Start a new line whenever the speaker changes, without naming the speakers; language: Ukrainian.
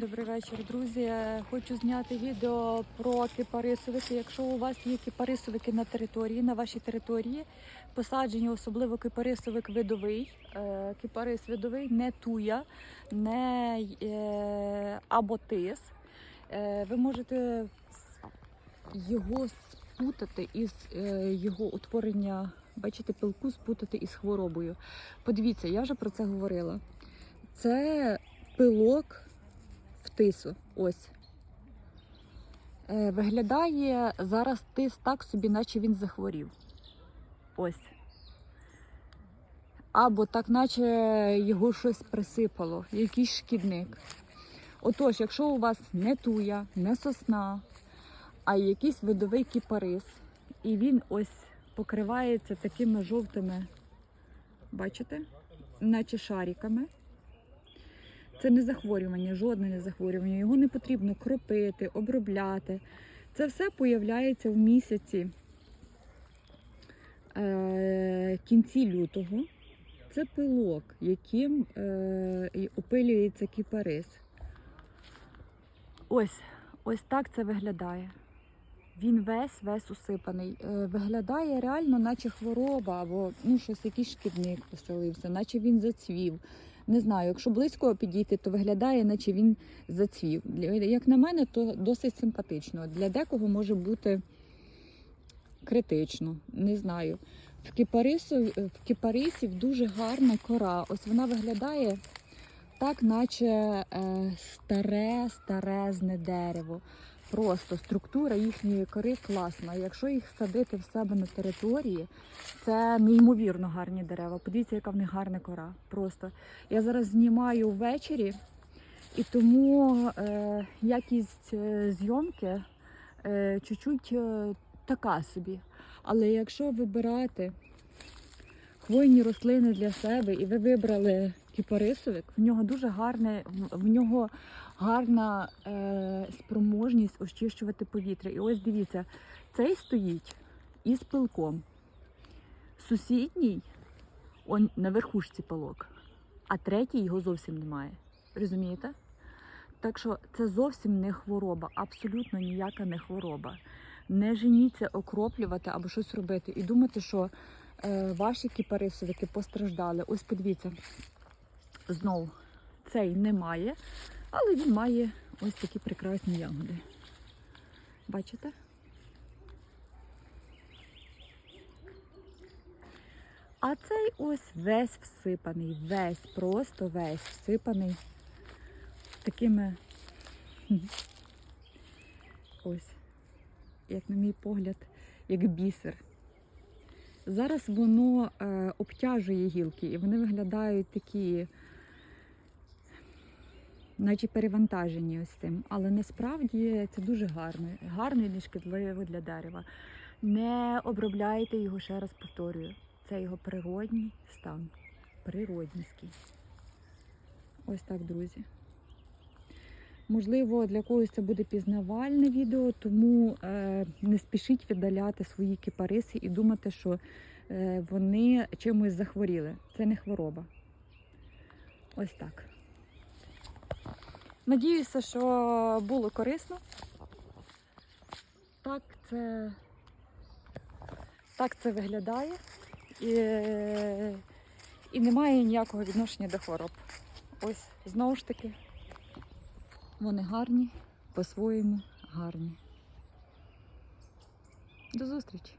Добрий вечір, друзі. Хочу зняти відео про кипарисовики. Якщо у вас є кипарисовики на території, на вашій території, посаджені особливо кипарисовик видовий, е, кипарис видовий, не туя, не е, або тис. Е, Ви можете його спутати із його утворення, бачите, пилку спутати із хворобою. Подивіться, я вже про це говорила. Це пилок тису. Ось. Е, виглядає зараз тис так собі, наче він захворів. Ось. Або так, наче його щось присипало, якийсь шкідник. Отож, якщо у вас не туя, не сосна, а якийсь видовий кіпарис, і він ось покривається такими жовтими, бачите, наче шариками. Це не захворювання, жодне не захворювання. Його не потрібно кропити, обробляти. Це все появляється в місяці е, кінці лютого. Це пилок, яким е, опилюється кіпарис. Ось, ось так це виглядає. Він весь весь усипаний. Е, виглядає реально, наче хвороба, або ну, щось якийсь шкідник поселився, наче він зацвів. Не знаю, якщо близько підійти, то виглядає, наче він зацвів. Як на мене, то досить симпатично. Для декого може бути критично, не знаю. В кипарису, в кипарисів дуже гарна кора. Ось вона виглядає так, наче е, старе, старезне дерево. Просто структура їхньої кори класна. Якщо їх садити в себе на території, це неймовірно гарні дерева. Подивіться, яка в них гарна кора. Просто я зараз знімаю ввечері, і тому е, якість е, зйомки е, чуть-чуть е, така собі. Але якщо вибирати хвойні рослини для себе, і ви вибрали кіпарисовик, в нього дуже гарне, в- нього гарна е, спроможність очищувати повітря. І ось дивіться, цей стоїть із пилком. Сусідній, он на верхушці пилок, а третій його зовсім немає. Розумієте? Так що це зовсім не хвороба, абсолютно ніяка не хвороба. Не женіться окроплювати або щось робити і думати, що ваші кіпарисовики постраждали. Ось подивіться, знову цей немає, але він має ось такі прекрасні ягоди. Бачите? А цей ось весь всипаний, весь, просто весь всипаний такими ось, як на мій погляд, як бісер. Зараз воно е, обтяжує гілки і вони виглядають такі, наче перевантажені ось цим. Але насправді це дуже гарно, гарно і нешкідливо для дерева. Не обробляйте його, ще раз повторюю. Це його природній стан. Природнійський. Ось так, друзі. Можливо, для когось це буде пізнавальне відео, тому е, не спішіть віддаляти свої кипариси і думати, що е, вони чимось захворіли. Це не хвороба. Ось так. Надіюся, що було корисно. Так це, так це виглядає. І, і немає ніякого відношення до хвороб. Ось знову ж таки. Вони гарні, по-своєму гарні. До зустрічі!